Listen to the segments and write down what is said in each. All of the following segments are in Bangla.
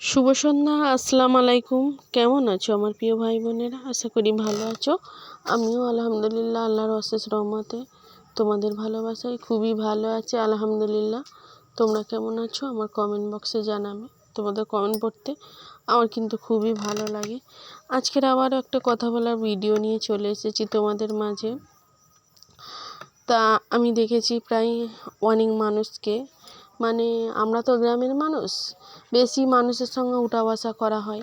শুভ সন্ধ্যা আসসালামু আলাইকুম। কেমন আছো আমার প্রিয় ভাই বোনেরা? আশা করি ভালো আছো। আমিও আলহামদুলিল্লাহ আল্লাহর অশেষ রহমতে তোমাদের ভালোবাসায় খুবই ভালো আছে, আলহামদুলিল্লাহ। তোমরা কেমন আছো? আমার কমেন্ট বক্সে জানাবে। তোমাদের কমেন্ট পড়তে আমার কিন্তু খুবই ভালো লাগে। আজকের আবারও একটা কথা বলার ভিডিও নিয়ে চলে এসেছি তোমাদের মাঝে। তা আমি দেখেছি প্রায় অনেক মানুষকে মানে আমরা তো গ্রামের মানুষ, বেশি মানুষের সঙ্গে উঠা বসা করা হয়।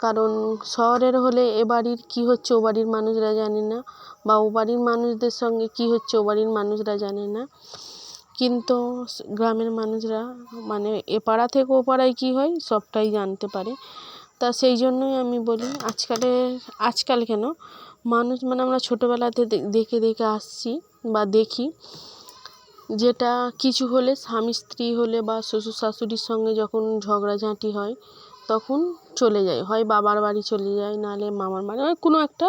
কারণ শহরের হলে এ বাড়ির কী হচ্ছে ও বাড়ির মানুষরা জানে না, বা ও বাড়ির মানুষদের সঙ্গে কী হচ্ছে ও বাড়ির মানুষরা জানে না। কিন্তু গ্রামের মানুষরা মানে এ পাড়া থেকে ও পাড়ায় কী হয় সবটাই জানতে পারে। তা সেই জন্যই আমি বলি আজকালের আজকাল কেন? মানুষ মানে আমরা ছোটোবেলাতে দেখে দেখে আসছি বা দেখি যেটা কিছু হলে স্বামী স্ত্রী হলে বা শ্বশুর শাশুড়ির সঙ্গে যখন ঝগড়াঝাঁটি হয়, তখন চলে যায়। হয় বাবার বাড়ি চলে যায় নাহলে মামার বাড়ি। মানে কোনো একটা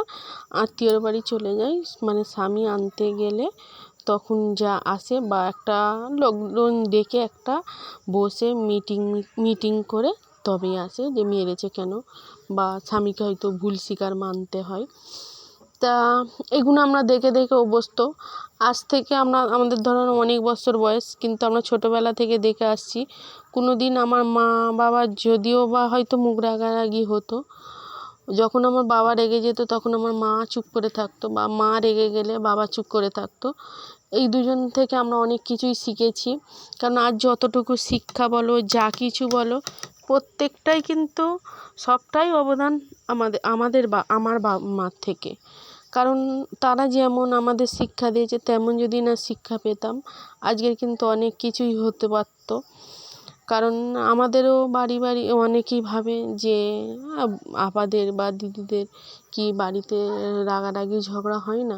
আত্মীয়র বাড়ি চলে যায়। মানে স্বামী আনতে গেলে তখন যা আসে বা একটা লোকজন ডেকে একটা বসে মিটিং মিটিং করে তবেই আসে যে মেরেছে কেন? বা স্বামীকে হয়তো ভুল স্বীকার মানতে হয়। তা এগুলো আমরা দেখে দেখে অভ্যস্ত। আজ থেকে আমরা, আমাদের ধরুন অনেক বছর বয়স, কিন্তু আমরা ছোটোবেলা থেকে দেখে আসছি। কোনো দিন আমার মা বাবা যদিও বা হয়তো মুখ রাগারাগি হতো, যখন আমার বাবা রেগে যেত তখন আমার মা চুপ করে থাকতো বা মা রেগে গেলে বাবা চুপ করে থাকতো। এই দুজন থেকে আমরা অনেক কিছুই শিখেছি। কারণ আজ যতটুকু শিক্ষা বলো, যা কিছু বলো, প্রত্যেকটাই কিন্তু সবটাই অবদান আমাদের আমাদের বা, আমার বাবা মার থেকে। কারণ তারা যেমন আমাদের শিক্ষা দিয়েছে, তেমন যদি না শিক্ষা পেতাম, আজকের কিন্তু অনেক কিছুই হতে পারত। কারণ আমাদেরও বাড়ি বাড়ি অনেকেই ভাবে যে আপাদের বা দিদিদের কি বাড়িতে রাগারাগি ঝগড়া হয় না?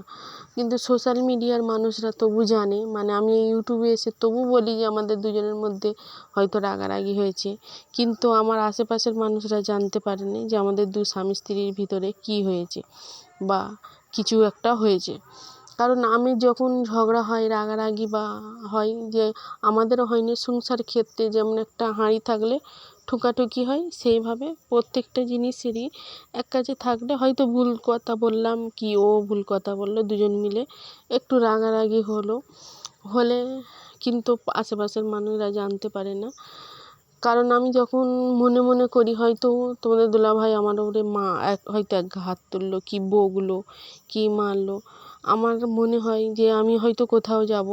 কিন্তু সোশ্যাল মিডিয়ার মানুষরা তবু জানে মানে আমি ইউটিউবে এসে তবু বলি যে, আমাদের দুজনের মধ্যে হয়তো রাগারাগি হয়েছে। কিন্তু আমার আশেপাশের মানুষরা জানতে পারেনি যে, আমাদের দু স্বামী স্ত্রীর ভিতরে কী হয়েছে বা কিছু একটা হয়েছে। কারণ আমি যখন ঝগড়া হয়, রাগারাগি বা হয় যে আমাদেরও হয়নি সংসার ক্ষেত্রে যেমন একটা হাঁড়ি থাকলে ঠুকাঠুকি হয়, সেইভাবে প্রত্যেকটা জিনিসেরই এক কাছে থাকলে হয়তো ভুল কথা বললাম কি ও ভুল কথা বলল, দুজন মিলে একটু রাগারাগি হলো। হলে কিন্তু আশেপাশের মানুষরা জানতে পারে না। কারণ আমি যখন মনে মনে করি, হয়তো তোমাদের দুলাভাই আমার ওপরে মা, এক, হয়তো এক হাত তুললো, কি বকলো, কি মারলো। আমার মনে হয় যে আমি হয়তো কোথাও যাব।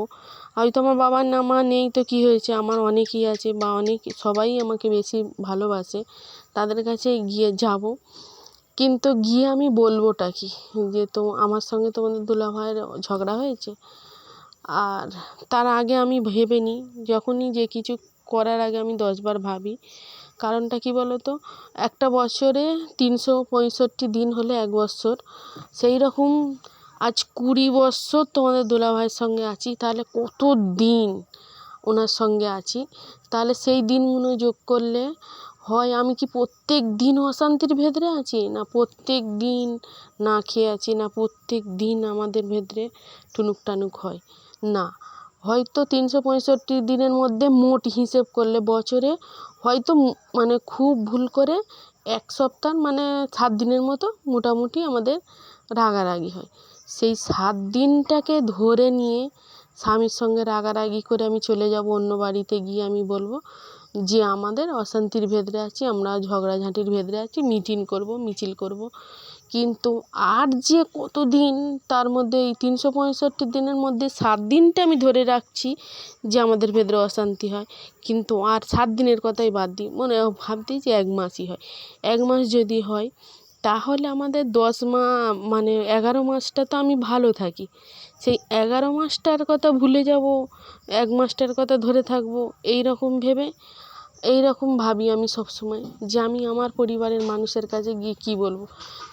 হয়তো আমার বাবার না, মা নেই তো কী হয়েছে? আমার অনেকেই আছে বা অনেক, সবাই আমাকে বেশি ভালোবাসে, তাদের কাছে গিয়ে যাব। কিন্তু গিয়ে আমি বলবোটা কি? যে তো আমার সঙ্গে তোমাদের দুলাভাইয়ের ঝগড়া হয়েছে? আর তার আগে আমি ভেবে নিই, যখনই যে কিছু করার আগে আমি দশবার ভাবি। কারণটা কী বলো তো একটা বছরে তিনশো পঁয়ষট্টি দিন হলে এক বৎসর সেই রকম আজ কুড়ি বৎসর তোমাদের দুলাভাইয়ের সঙ্গে আছি, তাহলে কত দিন ওনার সঙ্গে আছি? তাহলে সেই দিনগুলো যোগ করলে হয় আমি কি প্রত্যেক দিন অশান্তির ভেতরে আছি? না প্রত্যেক দিন না খেয়ে আছি? না প্রত্যেক দিন আমাদের ভেতরে টুনুক টানুক হয়? না। হয়তো তিনশো পঁয়ষট্টি দিনের মধ্যে মোট হিসেব করলে বছরে হয়তো মানে খুব ভুল করে এক সপ্তাহ মানে সাত দিনের মতো মোটামুটি আমাদের রাগারাগি হয়। সেই সাত দিনটাকে ধরে নিয়ে স্বামীর সঙ্গে রাগারাগি করে আমি চলে যাব, অন্য বাড়িতে গিয়ে আমি বলব যে আমাদের অশান্তির ভেতরে আছি, আমরা ঝগড়াঝাঁটির ভেতরে আছি, মিটিং করব, মিছিল করব। কিন্তু আর যে কত দিন তার মধ্যে এই তিনশো পঁয়ষট্টি দিনের মধ্যে সাত দিনটা আমি ধরে রাখছি যে আমাদের ভেতরে অশান্তি হয়। কিন্তু আর সাত দিনের কথাই বাদ দিই, মনে ভাবতেই যে এক মাসই হয়। এক মাস যদি হয়, তাহলে আমাদের দশ মা মানে এগারো মাসটা তো আমি ভালো থাকি। সেই এগারো মাসটার কথা ভুলে যাব, এক মাসটার কথা ধরে থাকব, এই রকম ভেবে এই রকম ভাবি আমি সবসময় যে আমি আমার পরিবারের মানুষের কাছে গিয়ে কী বলব?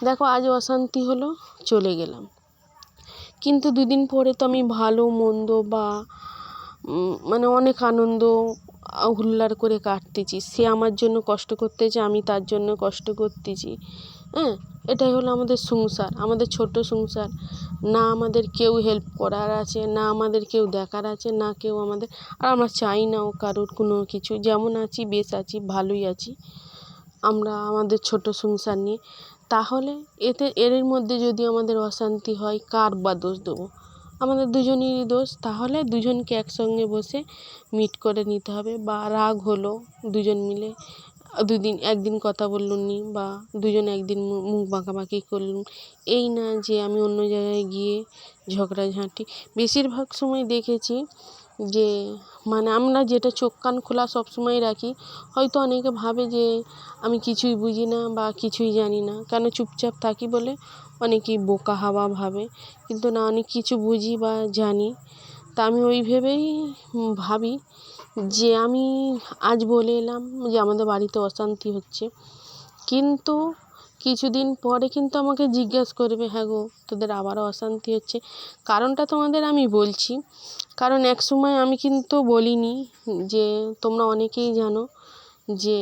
দেখো, আজ অশান্তি হলো, চলে গেলাম। কিন্তু দুদিন পরে তো আমি ভালো, মন্দ বা মানে অনেক আনন্দ হুল্লাড় করে কাটতেছি। সে আমার জন্য কষ্ট করতেছে, আমি তার জন্য কষ্ট করতেছি। হ্যাঁ এটাই হলো আমাদের সংসার, আমাদের ছোট সংসার। না আমাদের কেউ হেল্প করার আছে, না আমাদের কেউ দেখার আছে, না কেউ আমাদের, আর আমরা চাই নাও কারোর কোনো কিছু। যেমন আছি, বেশ আছি, ভালোই আছি। আমরা আমাদের ছোট সংসার নিয়ে। তাহলে এতে, এর মধ্যে যদি আমাদের অশান্তি হয়, কার বা দোষ দেবো? আমাদের দুজনেরই দোষ, তাহলে দুজনকে একসঙ্গে বসে মিট করে নিতে হবে। বা রাগ হলো দুজন মিলে, দুদিন একদিন কথা বললুম নি বা দুজন একদিন মুখ বাঁকাবাকি করলুম এই না যে আমি অন্য জায়গায় গিয়ে ঝগড়াঝাঁটি। বেশিরভাগ সময় দেখেছি যে মানে আমরা যেটা চোখ কান খোলা সব সময় রাখি, হয়তো অনেকে ভাবে যে আমি কিছুই বুঝি না বা কিছুই জানি না। কেন চুপচাপ থাকি বলে? অনেকেই বোকা হাওয়া ভাবে, কিন্তু না অনেক কিছু বুঝি বা জানি। তা আমি ওই ভেবেই ভাবি যে আমি আজ বলে এলাম যে আমাদের বাড়িতে অশান্তি হচ্ছে। কিন্তু কিছুদিন পরে কিন্তু আমাকে জিজ্ঞেস করবে হ্যাঁ গো, তোদের আবারও অশান্তি হচ্ছে? কারণটা তোমাদের আমি বলছি। কারণ এক সময় আমি কিন্তু বলিনি যে তোমরা অনেকেই জানো যে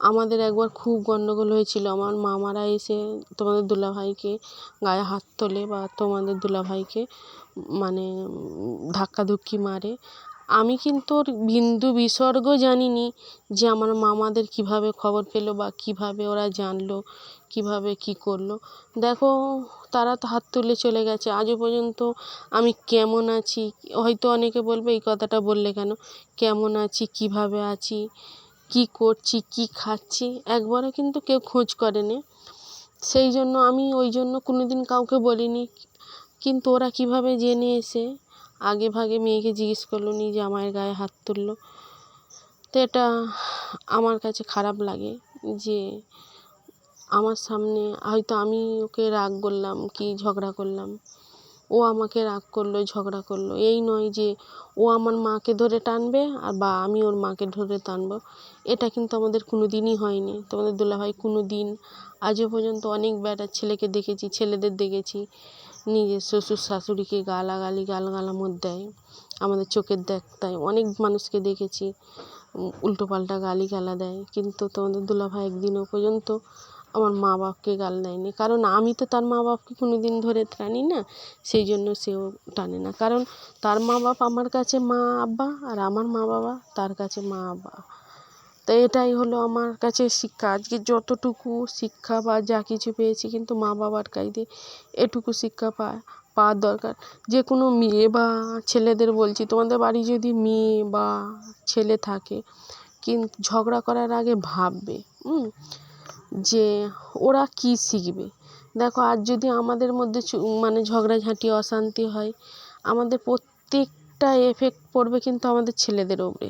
আমাদের একবার খুব গণ্ডগোল হয়েছিল। আমার মামারা এসে তোমাদের দুলাভাইকে গায়ে হাত তোলে বা তোমাদের দুলাভাইকে মানে ধাক্কাধুক্কি মারে। আমি কিন্তু ওর বিন্দু বিসর্গ জানিনি যে আমার মামাদের কীভাবে খবর পেল বা কীভাবে ওরা জানলো, কীভাবে কী করল। দেখো, তারা তো হাত তুলে চলে গেছে। আজও পর্যন্ত আমি কেমন আছি? হয়তো অনেকে বলবে, এই কথাটা বললে কেন? কেমন আছি? কীভাবে আছি? কী করছি, কী খাচ্ছি, একবারও কিন্তু কেউ খোঁজ করেনি। সেই জন্য আমি ওই জন্য কোনো দিন কাউকে বলিনি। কিন্তু ওরা কীভাবে জেনে এসে আগে ভাগে মেয়েকে জিজ্ঞেস করল নি যে আমার গায়ে হাত তুললো। তো এটা আমার কাছে খারাপ লাগে যে আমার সামনে হয়তো আমি ওকে রাগ করলাম, কি ঝগড়া করলাম। ও আমাকে রাগ করল, ঝগড়া করল। এই নয় যে ও আমার মাকে ধরে টানবে আর বা আমি ওর মাকে ধরে টানবো। এটা কিন্তু আমাদের কোনো দিনই হয়নি। তোমাদের দুলাভাই কোনো দিন আজও পর্যন্ত অনেক বেটার ছেলেকে দেখেছি, ছেলেদের দেখেছি। নিজের শ্বশুর শাশুড়িকে গালাগালি গালগালামো দেয়। আমাদের চোখের দেখায় অনেক মানুষকে দেখেছি। উল্টোপাল্টা গালিগালা দেয়। কিন্তু তোমাদের দুলাভাই একদিনও পর্যন্ত আমার মা বাপকে গাল দেয়নি। কারণ আমি তো তার মা বাপকে কোনো দিন ধরে টানি না, সেই জন্য সেও টানে না। কারণ তার মা বাপ আমার কাছে মা আব্বা আর আমার মা বাবা তার কাছে মা আব্বা। তো এটাই হলো আমার কাছে শিক্ষা। আজকে যতটুকু শিক্ষা বা যা কিছু পেয়েছি কিন্তু মা বাবার কাছ এটুকু শিক্ষা পায় পাওয়ার দরকার। যে কোনো মেয়ে বা ছেলেদের বলছি, তোমাদের বাড়ি যদি মেয়ে বা ছেলে থাকে কিন্তু ঝগড়া করার আগে ভাববে যে ওরা কী শিখবে? দেখো, আজ যদি আমাদের মধ্যে মানে ঝগড়াঝাঁটি, অশান্তি হয়, আমাদের প্রত্যেকটা এফেক্ট পড়বে কিন্তু আমাদের ছেলেদের ওপরে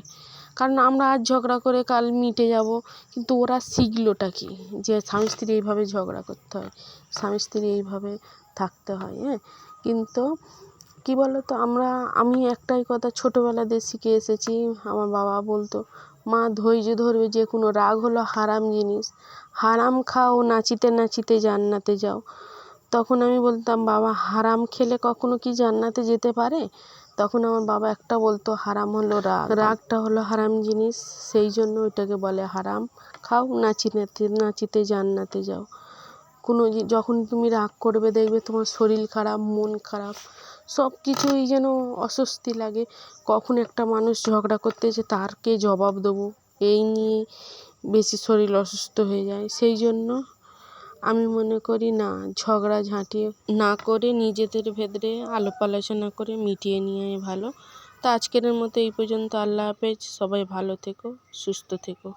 কারণ আমরা আজ ঝগড়া করে কাল মিটে যাব, কিন্তু ওরা শিখলোটা কি? যে স্বামী স্ত্রী এইভাবে ঝগড়া করতে হয়, স্বামী স্ত্রী এইভাবে থাকতে হয় হ্যাঁ? কিন্তু কী বলো তো আমরা, আমি একটাই কথা ছোটোবেলাতে শিখে এসেছি, আমার বাবা বলতো, মা, ধৈর্য ধরবে যে কোনো রাগ হলো হারাম জিনিস। হারাম খাও, নাচিতে নাচিতে জান্নাতে যাও। তখন আমি বলতাম, বাবা, হারাম খেলে কখনো কি জান্নাতে যেতে পারে? তখন আমার বাবা একটা বলতো, হারাম হলো রাগ। রাগটা হলো হারাম জিনিস, সেই জন্য ওইটাকে বলে হারাম। খাও, নাচিতে নাচিতে জান্নাতে যাও। কোনো যখন তুমি রাগ করবে, দেখবে তোমার শরীর খারাপ, মন খারাপ। সব কিছুই যেন অস্বস্তি লাগে। কখন একটা মানুষ ঝগড়া করতেছে তার কে জবাব দেবো? এই নিয়ে বেশি শরীর অসুস্থ হয়ে যায়। সেই জন্য আমি মনে করি, না ঝগড়াঝাঁটি না করে নিজেদের ভেতরে আলাপ আলোচনা করে মিটিয়ে নেওয়াই ভালো। তো আজকের মতো এই পর্যন্ত। আল্লাহ হাফেজ। সবাই ভালো থেকো, সুস্থ থেকো।